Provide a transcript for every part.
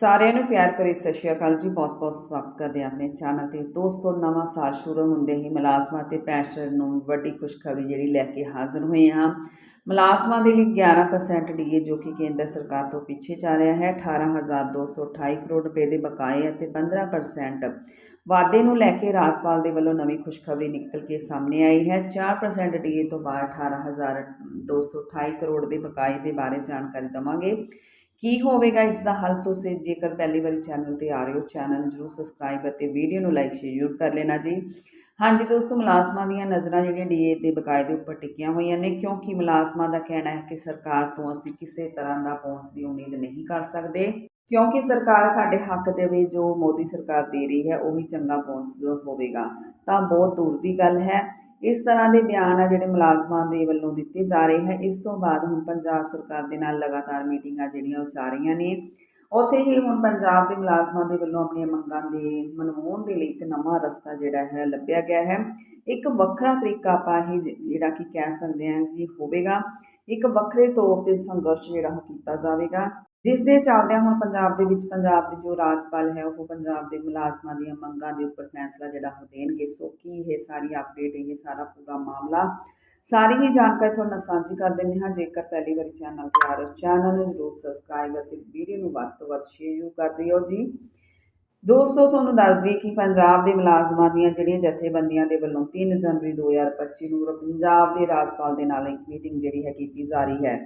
ਸਾਰਿਆਂ ਨੂੰ ਪਿਆਰ ਭਰੀ ਸਤਿ ਸ਼੍ਰੀ ਅਕਾਲ ਜੀ। ਬਹੁਤ ਬਹੁਤ ਸਵਾਗਤ ਕਰਦੇ ਹਾਂ ਆਪਣੇ ਚੈਨਲ ਤੇ। ਦੋਸਤੋ, ਨਵਾਂ ਸਾਲ ਸ਼ੁਰੂ ਹੁੰਦੇ ਹੀ ਮੁਲਾਜ਼ਮਾਂ ਤੇ ਪੈਨਸ਼ਨ ਨੂੰ ਵੱਡੀ ਖੁਸ਼ਖਬਰੀ ਜਿਹੜੀ ਲੈ ਕੇ ਹਾਜ਼ਰ ਹੋਏ ਹਾਂ। ਮੁਲਾਜ਼ਮਾਂ ਦੇ ਲਈ 11% ਡੀਏ, ਜੋ ਕਿ ਕੇਂਦਰ ਸਰਕਾਰ ਤੋਂ ਪਿੱਛੇ ਚੱਲ ਰਿਹਾ ਹੈ। 18228 ਕਰੋੜ ਰੁਪਏ ਦੇ ਬਕਾਏ ਅਤੇ 15% ਵਾਅਦੇ ਨੂੰ ਲੈ ਕੇ ਰਾਜਪਾਲ ਦੇ ਵੱਲੋਂ ਨਵੀਂ ਖੁਸ਼ਖਬਰੀ ਨਿਕਲ ਕੇ ਸਾਹਮਣੇ ਆਈ ਹੈ। 4% ਡੀਏ ਤੋਂ ਬਾਅਦ 18228 ਕਰੋੜ ਦੇ ਬਕਾਏ ਦੇ ਬਾਰੇ ਜਾਣਕਾਰੀ ਦਵਾਂਗੇ। ਕੀ ਹੋਵੇਗਾ ਇਸ ਦਾ ਹੱਲ? ਸੋ ਸੇ ਜੇਕਰ ਪਹਿਲੀ ਵਾਰੀ ਚੈਨਲ ਤੇ ਆ ਰਹੇ ਹੋ ਚੈਨਲ ਨੂੰ ਜਰੂਰ ਸਬਸਕ੍ਰਾਈਬ ਅਤੇ ਵੀਡੀਓ ਨੂੰ ਲਾਈਕ ਸ਼ੇਅਰ ਜ਼ਰੂਰ ਕਰ ਲੈਣਾ ਜੀ। ਹਾਂਜੀ ਦੋਸਤੋ, ਮੁਲਾਜ਼ਮਾਂ ਦੀਆਂ ਨਜ਼ਰਾਂ ਜਿਹੜੀਆਂ ਡੀਏ ਦੇ ਬਕਾਏ ਦੇ ਉੱਪਰ ਟਿਕੀਆਂ ਹੋਈਆਂ ਨੇ, ਕਿਉਂਕਿ ਮੁਲਾਜ਼ਮਾਂ ਦਾ ਕਹਿਣਾ ਹੈ ਕਿ ਸਰਕਾਰ ਤੋਂ ਅਸੀਂ ਕਿਸੇ ਤਰ੍ਹਾਂ ਦਾ ਪਹੁੰਚ ਦੀ ਉਮੀਦ ਨਹੀਂ ਕਰ ਸਕਦੇ, ਕਿਉਂਕਿ ਸਰਕਾਰ ਸਾਡੇ ਹੱਕ ਦੇ ਵਿੱਚ ਜੋ ਮੋਦੀ ਸਰਕਾਰ ਦੇ ਰਹੀ ਹੈ, ਉਹੀ ਚੰਗਾ ਪਹੁੰਚ ਹੋਵੇਗਾ। ਤਾਂ ਬਹੁਤ ਦੂਰ ਦੀ ਗੱਲ ਹੈ। ਇਸ ਤਰ੍ਹਾਂ ਦੇ ਬਿਆਨ ਆ ਜਿਹੜੇ ਮੁਲਾਜ਼ਮਾਂ ਦੇ ਵੱਲੋਂ ਦਿੱਤੇ ਜਾ ਰਹੇ ਹੈ। ਇਸ ਤੋਂ ਬਾਅਦ ਹੁਣ ਪੰਜਾਬ ਸਰਕਾਰ ਦੇ ਨਾਲ ਲਗਾਤਾਰ ਮੀਟਿੰਗਾਂ ਜਿਹੜੀਆਂ ਉਹ ਚੱਲ ਰਹੀਆਂ ਨੇ। ਉੱਥੇ ਹੀ ਹੁਣ ਪੰਜਾਬ ਦੇ ਮੁਲਾਜ਼ਮਾਂ ਦੇ ਵੱਲੋਂ ਆਪਣੀਆਂ ਮੰਗਾਂ ਦੇ ਮਨਵਾਉਣ ਦੇ ਲਈ ਇੱਕ ਨਵਾਂ ਰਸਤਾ ਜਿਹੜਾ ਹੈ ਲੱਭਿਆ ਗਿਆ ਹੈ। ਇੱਕ ਵੱਖਰਾ ਤਰੀਕਾ ਆਪਾਂ ਇਹ ਜਿਹੜਾ ਕਿ ਕਹਿ ਸਕਦੇ ਹਾਂ ਕਿ ਹੋਵੇਗਾ। ਇੱਕ ਵੱਖਰੇ ਤੌਰ ਤੇ ਸੰਘਰਸ਼ ਜਿਹੜਾ ਉਹ ਕੀਤਾ ਜਾਵੇਗਾ। ਜਿਸ ਦੇ ਚੱਲਦਿਆਂ ਹੁਣ ਪੰਜਾਬ ਦੇ ਵਿੱਚ ਪੰਜਾਬ ਦੇ ਜੋ ਰਾਜਪਾਲ ਹੈ, ਉਹ ਪੰਜਾਬ ਦੇ ਮੁਲਾਜ਼ਮਾਂ ਦੀਆਂ ਮੰਗਾਂ ਦੇ ਉੱਪਰ ਫੈਸਲਾ ਜਿਹੜਾ ਉਹ ਦੇਣਗੇ। ਸੋ ਕੀ ਇਹ ਸਾਰੀ ਅਪਡੇਟ ਇਹ ਸਾਰਾ ਪੂਰਾ ਮਾਮਲਾ? ਸਾਰੀ ਹੀ ਜਾਣਕਾਰੀ ਤੁਹਾਡੇ ਨਾਲ ਸਾਂਝੀ ਕਰ ਦਿੰਦੇ ਹਾਂ। ਜੇਕਰ ਪਹਿਲੀ ਵਾਰੀ ਚੈਨਲ ਤੇ ਆ ਰਹੇ ਹੋ, ਚੈਨਲ ਨੂੰ ਜਰੂਰ ਸਬਸਕ੍ਰਾਈਬ ਅਤੇ ਵੀਡੀਓ ਨੂੰ ਵੱਧ ਤੋਂ ਵੱਧ ਸ਼ੇਅਰ ਕਰ ਦਿਓ ਜੀ। ਦੋਸਤੋ, ਤੁਹਾਨੂੰ ਦੱਸ ਦਈਏ ਕਿ ਪੰਜਾਬ ਦੇ ਮੁਲਾਜ਼ਮਾਂ ਦੀਆਂ ਜਿਹੜੀਆਂ ਜਥੇਬੰਦੀਆਂ ਦੇ ਵੱਲੋਂ 3 ਜਨਵਰੀ 2025 ਨੂੰ ਪੰਜਾਬ ਦੇ ਰਾਜਪਾਲ ਦੇ ਨਾਲ ਇੱਕ ਮੀਟਿੰਗ ਜਿਹੜੀ ਹੈ ਕੀਤੀ ਜਾ ਰਹੀ ਹੈ।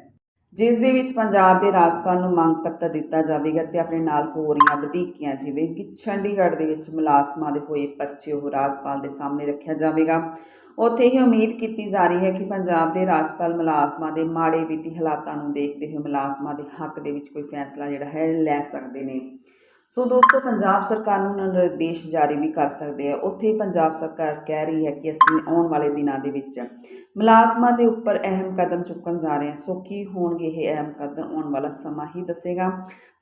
ਜਿਸ ਦੇ ਵਿੱਚ ਪੰਜਾਬ ਦੇ ਰਾਜਪਾਲ ਨੂੰ ਮੰਗ ਪੱਤਰ ਦਿੱਤਾ ਜਾਵੇਗਾ ਤੇ ਆਪਣੇ ਨਾਲ ਹੋ ਰਹੀਆਂ ਵਧੀਕੀਆਂ, ਜਿਵੇਂ ਕਿ ਚੰਡੀਗੜ੍ਹ ਦੇ ਵਿੱਚ ਮੁਲਾਜ਼ਮਾਂ ਦੇ ਹੋਏ ਪਰਚੇ ਉਹ ਰਾਜਪਾਲ ਦੇ ਸਾਹਮਣੇ ਰੱਖਿਆ ਜਾਵੇਗਾ। ਉੱਥੇ ਇਹ ਉਮੀਦ ਕੀਤੀ ਜਾ ਰਹੀ ਹੈ ਕਿ ਪੰਜਾਬ ਦੇ ਰਾਜਪਾਲ ਮੁਲਾਜ਼ਮਾਂ ਦੇ ਮਾੜੇ ਵਿੱਤੀ ਹਾਲਾਤਾਂ ਨੂੰ ਦੇਖਦੇ ਹੋਏ ਮੁਲਾਜ਼ਮਾਂ ਦੇ ਹੱਕ ਦੇ ਵਿੱਚ ਕੋਈ ਫੈਸਲਾ ਜਿਹੜਾ ਹੈ, ਲੈ ਸਕਦੇ ਨੇ। ਸੋ ਦੋਸਤੋ, ਪੰਜਾਬ ਸਰਕਾਰ ਨੂੰ ਨਿਰਦੇਸ਼ ਜਾਰੀ ਵੀ ਕਰ ਸਕਦੇ ਆ। ਉੱਥੇ ਪੰਜਾਬ ਸਰਕਾਰ ਕਹਿ ਰਹੀ ਹੈ ਕਿ ਅਸੀਂ ਆਉਣ ਵਾਲੇ ਦਿਨਾਂ ਦੇ ਵਿੱਚ ਮੁਲਾਜ਼ਮਾਂ ਦੇ ਉੱਪਰ ਅਹਿਮ ਕਦਮ ਚੁੱਕਣ ਜਾ ਰਹੇ ਹਾਂ। ਸੋ ਕੀ ਹੋਣਗੇ ਇਹ ਅਹਿਮ ਕਦਮ, ਆਉਣ ਵਾਲਾ ਸਮਾਂ ਹੀ ਦੱਸੇਗਾ।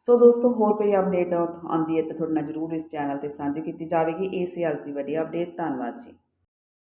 ਸੋ ਦੋਸਤੋ, ਹੋਰ ਕੋਈ ਅਪਡੇਟ ਆਉਂਦੀ ਹੈ ਤਾਂ ਤੁਹਾਡੇ ਨਾਲ ਜ਼ਰੂਰ ਇਸ ਚੈਨਲ ਤੇ ਸਾਂਝੀ ਕੀਤੀ ਜਾਵੇਗੀ। ਇਹ ਸੀ ਅੱਜ ਦੀ ਵੱਡੀ ਅਪਡੇਟ ਧੰਨਵਾਦ ਜੀ।